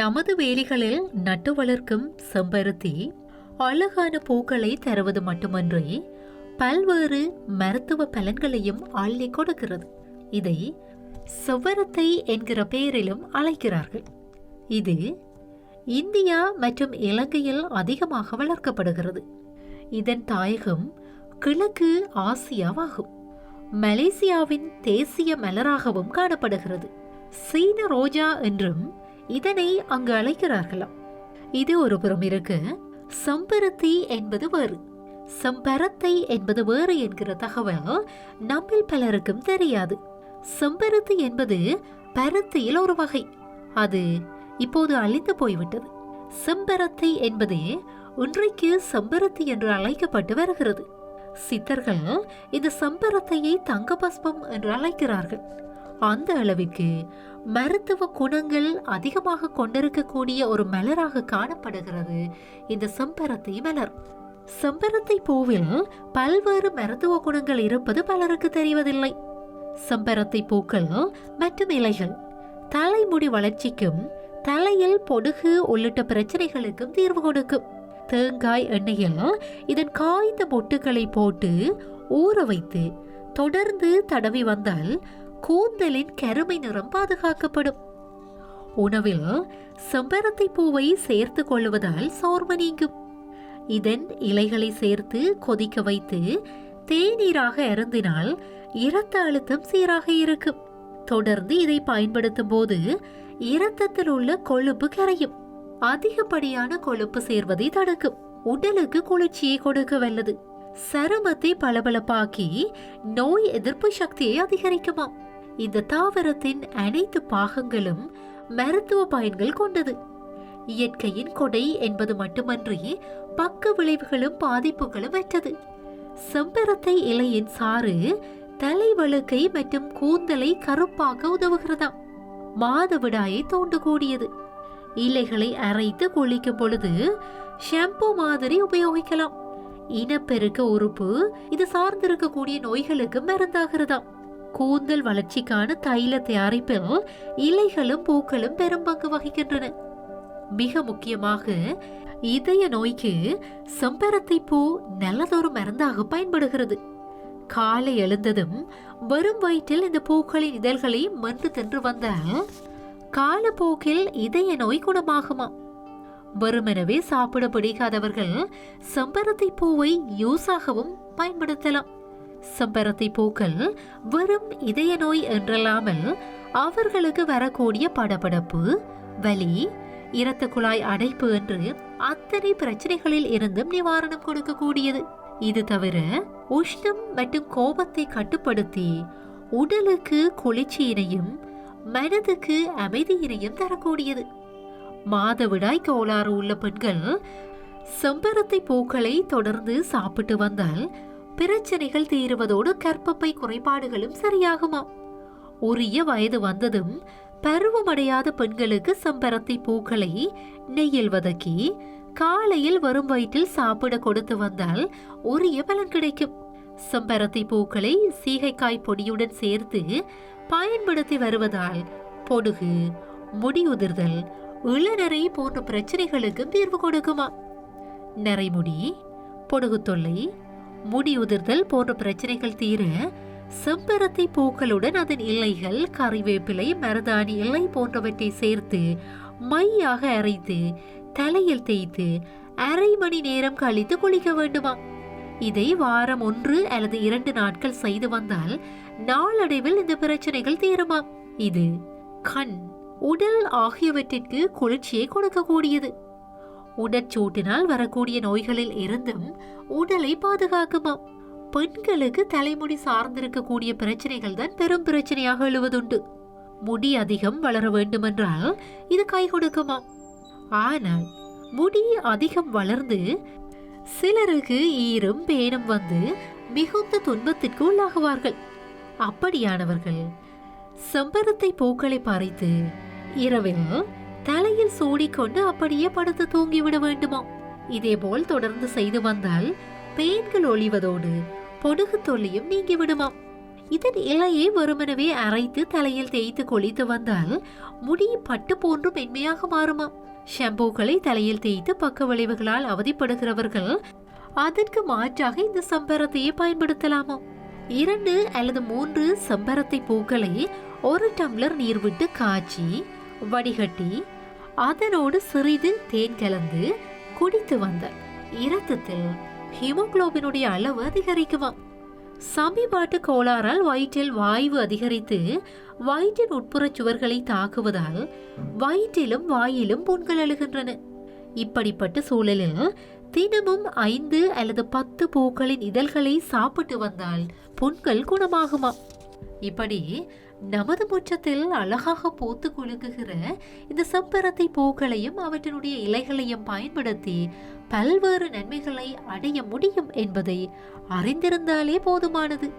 நமது வேலிகளில் நட்டு வளர்க்கும் செம்பருத்தி அழகான பூக்களை தருவது மட்டுமன்றி பல்வேறு மருத்துவ பலன்களையும் அள்ளி கொடுக்கிறது. இதை செவ்வரத்தை என்கிற பெயரிலும் அழைக்கிறார்கள். இது இந்தியா மற்றும் இலங்கையில் அதிகமாக வளர்க்கப்படுகிறது. இதன் தாயகம் கிழக்கு ஆசியாவாகும். மலேசியாவின் தேசிய மலராகவும் காணப்படுகிறது. சீன ரோஜா என்றும் இதனை அங்கு அழைக்கிறார்களாம். இது ஒரு புறம் இருக்கு. செம்பருத்தி என்பது வேறு. செம்பரத்தை என்பது வேறு என்கிற தகவல் நம்மில் பலருக்கும் தெரியாது. செம்பருத்தி என்பது பருத்தியில் ஒரு வகை. அது இப்போது அழிந்து போய்விட்டது. செம்பரத்தை என்பது இன்றைக்கு செம்பருத்தி என்று அழைக்கப்பட்டு வருகிறது. சித்தர்கள் இந்த சம்பரத்தையை தங்க பஸ்பம் என்று அழைக்கிறார்கள். அந்த அளவிற்கு மருத்துவ குணங்கள் அதிகமாக கொண்டிருக்கக்கூடிய ஒரு மலராக காணப்படுகிறது இந்த செம்பருத்தி மலர். செம்பருத்தி பூவில் பல்வேறு மருத்துவ குணங்கள் இருப்பது பலருக்கு தெரிவதில்லை. செம்பருத்தி பூக்கள் மற்றும் இலைகள் தலைமுடி வளர்ச்சிக்கும் தலையில் பொடுகு உள்ளிட்ட பிரச்சனைகளுக்கும் தீர்வு கொடுக்கும். தேங்காய் எண்ணெயில் இதன் காய்ந்த மொட்டுகளை போட்டு ஊற வைத்து தொடர்ந்து தடவி வந்தால் கூந்தலின் கருமை நிறம் பாதுகாக்கப்படும். உணவில் செம்பருத்தி பூவை சேர்த்து கொள்வதால் சோர்வு நீங்கும். இதன் இலைகளை சேர்த்து கொதிக்க வைத்து தேநீராக அருந்தினால் இரத்த அழுத்தம் சீராக இருக்கும். தொடர்ந்து இதை பயன்படுத்தும் போது இரத்தத்தில் உள்ள கொழுப்பு கரையும். அதிகப்படியான கொழுப்பு சேர்வதை தடுக்கும். உடலுக்கு குளிர்ச்சியை கொடுக்க வல்லது சருமத்தை பளபளப்பாக்கி நோய் எதிர்ப்பு சக்தியை அதிகரிக்குமாம். இந்த தாவரத்தின் அனைத்து பாகங்களும் மருத்துவ பயன்கள் கொண்டது. இயற்கையின் கொடை என்பது மட்டுமன்றி பக்க விளைவுகளும் பாதிப்புகளும் அற்றது. செம்பரத்தை இலையின் சாறு தலைவழுக்கை மற்றும் கூந்தலை கருப்பாக்க உதவுகிறதாம் மாதவிடாயை தோண்டக்கூடியது இலைகளை அரைத்து குளிக்கும் பொழுது ஷாம்பு மாதிரி உபயோகிக்கலாம். இனப்பெருக்க உறுப்பு இது சார்ந்திருக்கக்கூடிய நோய்களுக்கு மருந்தாகிறதாம். கூந்தல் வளர்ச்சிக்கான தைல தயாரிப்பில் இலைகளும் பூக்களும் பெரும் பங்கு வகிக்கின்றன. மிக முக்கியமாக இதய நோய்க்கு செம்பருத்தி பூ நல்லதொரு மருந்தாக பயன்படுகிறது. காலை எழுந்ததும் வரும் வயிற்றில் இந்த பூக்களின் இதழ்களை மருந்து தின்று வந்தால் காலப்போக்கில் இதய நோய் குணமாகுமா? வெறுமெனவே சாப்பிட பிடிக்காதவர்கள் செம்பருத்தி பூவை யூஸாகவும் பயன்படுத்தலாம். செம்பருத்தி பூக்கள் வெறும் இதய நோய் என்றல்லாமல் அவர்களுக்கு வரக்கூடிய படபடப்பு வலி இரத்த குழாய் அடைப்பு என்று அத்தனை பிரச்சனைகளில் இருந்தும் நிவாரணம் கொடுக்கக்கூடியது. இது தவிர உஷ்ணம் மற்றும் கோபத்தை கட்டுப்படுத்தி உடலுக்கு குளிர்ச்சியினையும் மனதுக்கு அமைதியினையும் தரக்கூடியது. மாதவிடாய் கோளாறு உள்ள பெண்கள் செம்பருத்தி பூக்களை தொடர்ந்து சாப்பிட்டு வந்தால் பிரச்சனைகள் தீருவதோடு கற்பப்பை குறைபாடுகளும் சரியாகுமா உரிய வயது வந்ததும் பருவமடையாத பெண்களுக்கு செம்பருத்தி பூக்களை நெய்யில் வதக்கி காலையில் வரும் வயிற்றில் சாப்பிட கொடுத்து வந்தால் உரிய பலன் கிடைக்கும். செம்பரத்தி பூக்களை சீகைக்காய் பொடியுடன் சேர்த்து பயன்படுத்தி வருவதால் பொடுகு முடியுதிர்தல் இளநரை போன்ற பிரச்சனைகளுக்கு தீர்வு கொடுக்குமா நரைமுடி பொடுகு தொல்லை முடி உதிர்தல் போன்ற பிரச்சனைகள் தீர செம்பருத்தி பூக்களுடன் அதன் இலைகள் கறிவேப்பிலை மருதாணி இலை போன்றவற்றை சேர்த்து மையாக அரைத்து தலையில் தேய்த்து அரை மணி நேரம் கழித்து குளிக்க வேண்டுமா? இதை வாரம் ஒன்று அல்லது இரண்டு நாட்கள் செய்து வந்தால் நாளடைவில் இந்த பிரச்சனைகள் தீருமாம் இது கண் உடல் ஆகியவற்றிற்கு குளிர்ச்சியை கொடுக்கக்கூடியது. உடற்சூட்டினால் வரக்கூடிய நோய்களில் இருந்தும் உடலை பாதுகாக்குமாம் பெண்களுக்கு தலைமுடி சார்ந்திருக்கக்கூடிய பிரச்சனைகள் தான் பெரும் பிரச்சனையாக எழுவதுண்டு. முடி அதிகம் வளர வேண்டுமென்றால் இது கை கொடுக்குமாம் ஆனால் முடி அதிகம் வளர்ந்து சிலருக்கு ஈரும் பேனும் வந்து மிகுந்த துன்பத்திற்கு உள்ளாகுவார்கள். அப்படியானவர்கள் செம்பருத்தை பூக்களை பறித்து இரவில் தலையில் சூடிக்கொண்டு அப்படியே படுத்து தூங்கிவிட வேண்டுமா? இதேபோல் தொடர்ந்து செய்து வந்தால் பெயின்கள் ஒளிவதோடு பொடுகு தொல்லையும் நீங்கிவிடுமாம் இதன் இலையை வெறுமனவே அரைத்து தலையில் தேய்த்து கொளித்து வந்தால் முடி பட்டு போன்று மென்மையாக மாறுமாம் ஷாம்பூக்களை தலையில் தேய்த்து பக்க விளைவுகளால் அவதிப்படுகிறவர்கள் அதற்கு மாற்றாக இந்த சம்பரத்தையே பயன்படுத்தலாமாம் இரண்டு அல்லது மூன்று சம்பரத்தை பூக்களை ஒரு டம்ளர் நீர் விட்டு காய்ச்சி வடிகட்டி அதனோடு சிறிது தேன் கலந்து குடித்து வந்த இரத்தத்தில் ஹீமோக்ளோபினுடைய அளவு அதிகரிக்குமாம். சமிபாட்டு கோளாறால் வயிற்றில் வாய்வு அதிகரித்து வயிற்றின் உட்புற சுவர்களை தாக்குவதால் வயிற்றிலும் வாயிலும் புண்கள் எழுகின்றன இப்படிப்பட்ட சூழலில் தினமும் ஐந்து அல்லது பத்து பூக்களின் இதழ்களை சாப்பிட்டு வந்தால் புண்கள் குணமாகுமா இப்படி நமது முற்றத்தில் அழகாக பூத்து குலுங்குகிற இந்த செம்பரத்தை பூக்களையும் அவற்றினுடைய இலைகளையும் பயன்படுத்தி பல்வேறு நன்மைகளை அடைய முடியும் என்பதை அறிந்திருந்தாலே போதுமானது.